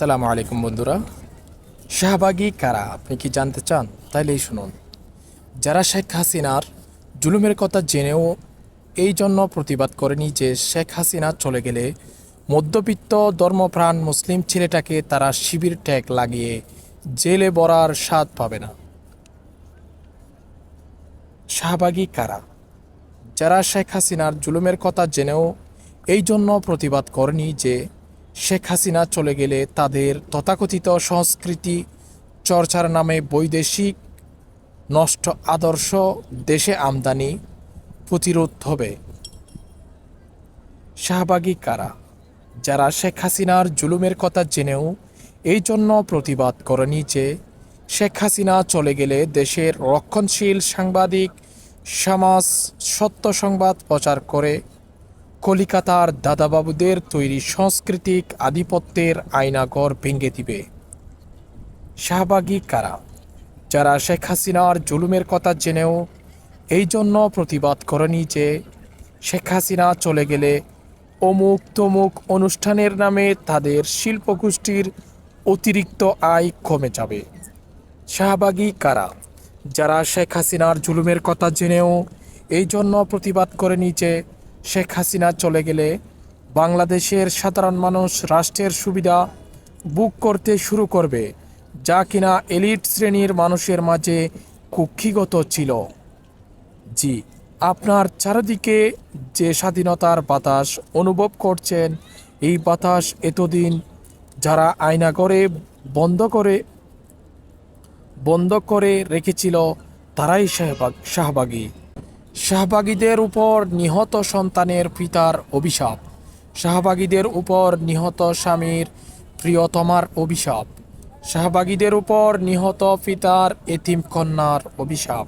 আসসালামু আলাইকুম, বন্ধুরা। শাহবাগী কারা, আপনি কি জানতে চান? তাইলেই শুনুন। যারা শেখ হাসিনার জুলুমের কথা জেনেও এই জন্য প্রতিবাদ করেনি যে শেখ হাসিনা চলে গেলে মধ্যবিত্ত ধর্মপ্রাণ মুসলিম ছেলেটাকে তারা শিবির ট্যাগ লাগিয়ে জেলে বরার স্বাদ পাবে না। শাহবাগী কারা, যারা শেখ হাসিনার জুলুমের কথা জেনেও এই জন্য প্রতিবাদ করেনি যে শেখ হাসিনা চলে গেলে তাদের তথাকথিত সংস্কৃতি চর্চার নামে বৈদেশিক নষ্ট আদর্শ দেশে আমদানি প্রতিরোধ হবে। শাহবাগী কারা? যারা শেখ হাসিনার জুলুমের কথা জেনেও এই জন্য প্রতিবাদ করেনি যে শেখ হাসিনা চলে গেলে দেশের রক্ষণশীল সাংবাদিক সমাজ সত্য সংবাদ প্রচার করে কলিকাতার দাদাবাবুদের তৈরি সাংস্কৃতিক আধিপত্যের আয়নাগর ভেঙে দিবে। শাহবাগী কারা? যারা শেখ হাসিনার জুলুমের কথা জেনেও এই জন্য প্রতিবাদ করেনি যে শেখ হাসিনা চলে গেলে অমুক তমুক অনুষ্ঠানের নামে তাদের শিল্পগোষ্ঠীর অতিরিক্ত আয় কমে যাবে। শাহবাগী কারা? যারা শেখ হাসিনার জুলুমের কথা জেনেও এই জন্য প্রতিবাদ করেনি যে শেখ হাসিনা চলে গেলে বাংলাদেশের সাধারণ মানুষ রাষ্ট্রের সুবিধা বুক করতে শুরু করবে, যা কিনা এলিট শ্রেণির মানুষের মাঝে কুক্ষিগত ছিল। জি, আপনার চারিদিকে যে স্বাধীনতার বাতাস অনুভব করছেন, এই বাতাস এতদিন যারা আয়না করে বন্ধ করে বন্ধ করে রেখেছিল, তারাই শাহবাগ শাহবাগী। শাহবাগীদের উপর নিহত সন্তানের পিতার অভিশাপ। শাহবাগীদের উপর নিহত স্বামীর প্রিয়তমার অভিশাপ। শাহবাগীদের উপর নিহত পিতার এতিম কন্যার অভিশাপ।